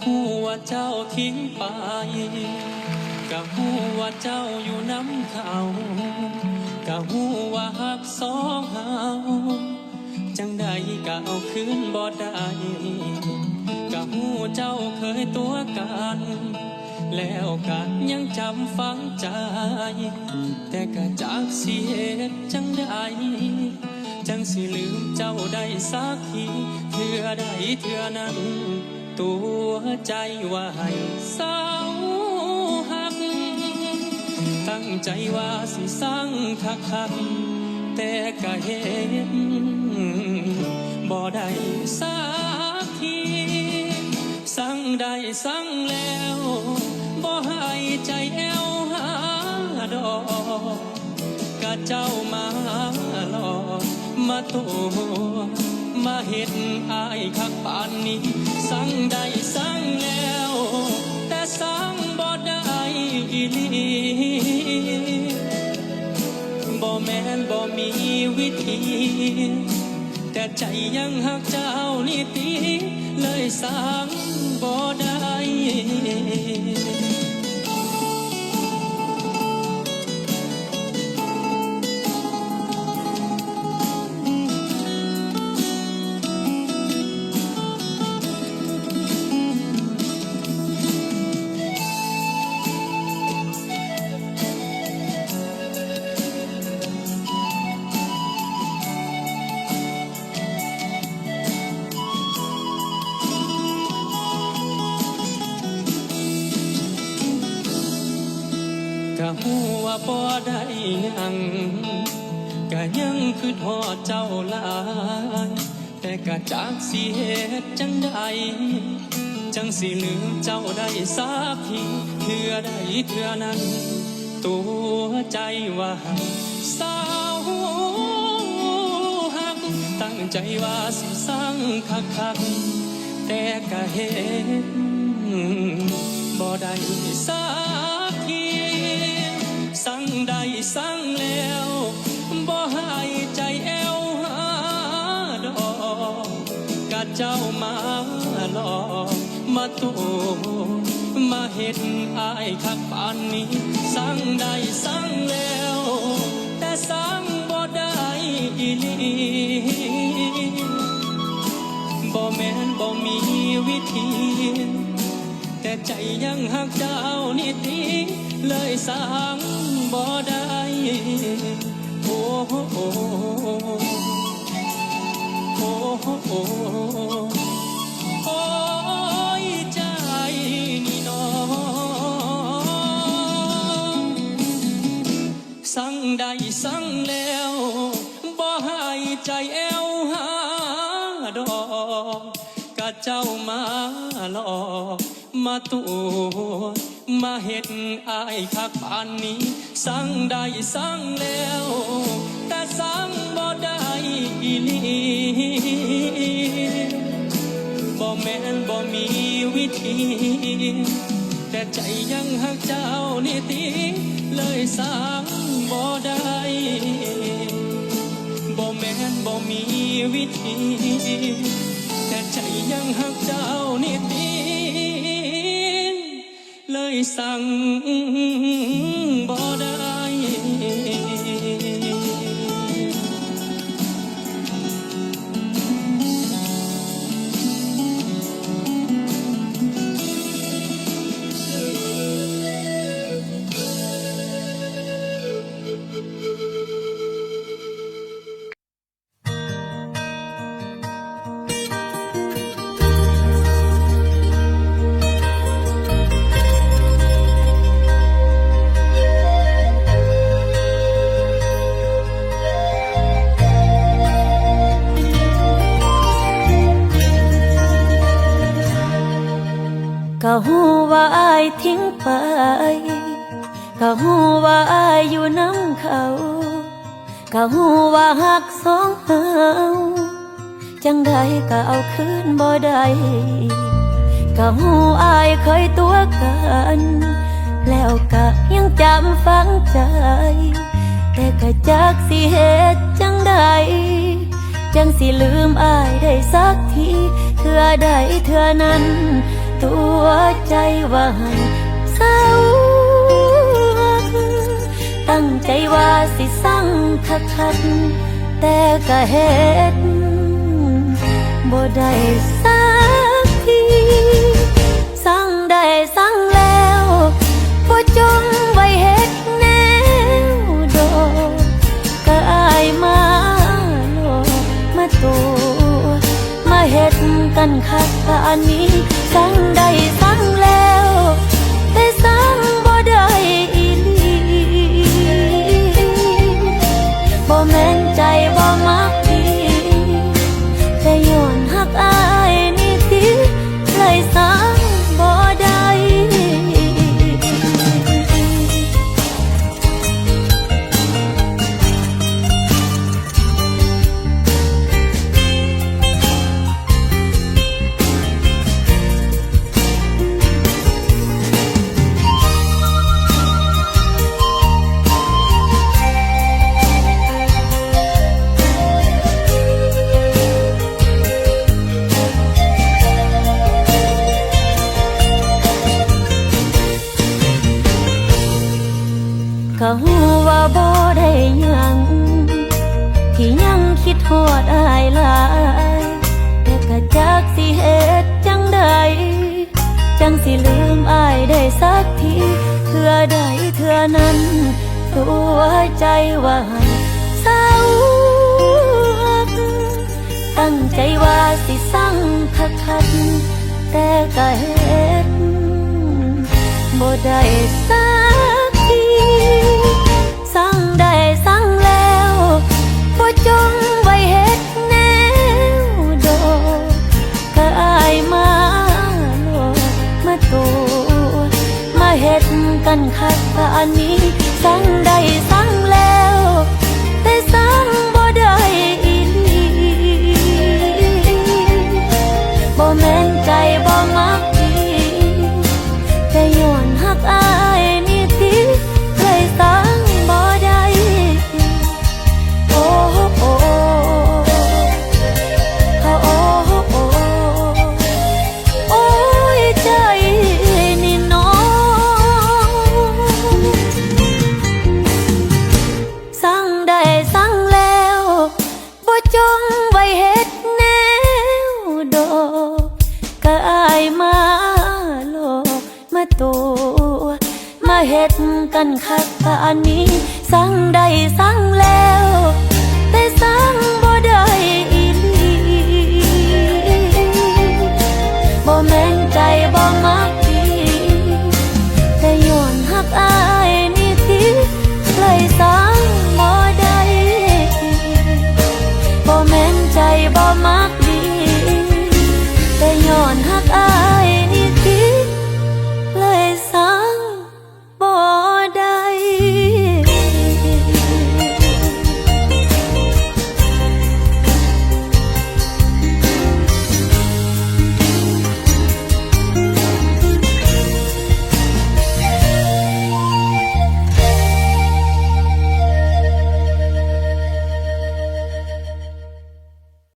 หูว่าเจ้าทิ้งไปกะหูว่าเจ้าอยู่น้ำเขากะหูว่าหักสองเฮาจังใดกะเอาคืนบ่ได้กะหูเจ้าเคยตัวกัน แล้วกันยังจำฝังใจ แต่กะจากเสียจังใดจังสิลืมเจ้าได้สักทีเถื่อใดเถื่อนั้น ตัวใจว่าให้เศร้าหัก ตั้งใจว่าสิสร้างคักคัก แต่ก็เห็นบ่ได้สักทีสั่งได้สั่งแล้วบ่ให้ใจแอวหาดอกกะเจ้ามาหลอกมาตัวมาเห็นอายคักปานนี้ สั่งได้สั่งแล้ว แต่สั่งบ่ได้อีลีบ่แม่นบ่มีวิธี แต่ใจยังหักเจ้านี่ตีเลยสั่งบ่ได้ หูว่าบ่ได้ยังกะยังคือทอดเจ้าลายแต่กะจากสิเหตุจังใดจังสิลืมเจ้าได้สักทีเถื่อใดเถื่อนั้น ตัวใจว่าสาวหัก ตั้งใจว่าสิสร้างคักคักแต่กะเห็นบ่ได้สักทีสั่ง ได้สั่งแล้วบ่ให้ใจแอวหาดอกกะเจ้ามาหลอกมาตัวมาเห็นอายคักปานนี้สั่งได้สั่งแล้ว แต่สั่งบ่ได้อีหลีบ่แม่นบ่มีวิธี แต่ใจยังหักเจ้านี่ตี เลยสั่งบ่ได้โอ้โอ้โอ้โอ้โอ้โอ้ยใจนี่น้องสั่งได้สั่งแล้วบ่ให้ใจแอวหาดอกกะเจ้ามาหลอกมาตัว มาเห็นอายคักปานนี้ สั่งได้สั่งแล้ว แต่สั่งบ่ได้อีลีบ่แม่นบ่มีวิธี แต่ใจยังหักเจ้านี่ตีเลยสั่งบ่ได้บ่แม่นบ่มีวิธี แต่ใจยังหักเจ้านี่ตี สั่ง ก็หูว่าอายทิ้งไป ก็หูว่าอายอยู่น้ำเขา ก็หูว่าหักสองเฮาจังใดก็เอาคืนบ่ได้ก็หูอายเคยตัวกัน แล้วก็ยังจำฝังใจ แต่ก็จักสิเหตุจังใดจังสิลืมอายได้สักที เธอใดเธอนั้น ตัวใจว่าให้เศร้าตั้งใจว่าสิสั่งคักคักแต่ก็เฮ็ดบ่ได้สักทีสั่งได้สั่งแล้วบ่จง นคักปานนี้สั่งได้สั่ง นั้นตัวใจว่าให้เศร้าหักตั้งใจว่าสิสั่งคักคักแต่ก็เห็นบ่ได้สั ฮ็ดกันคักปานนี้สั่งได้สั่งแล้ว แต่สั่งบ่ได้อีหลีบ่แม่นใจบ่มักดีแต่ย้อนหักอาย สั่งได้สั่งแล้ว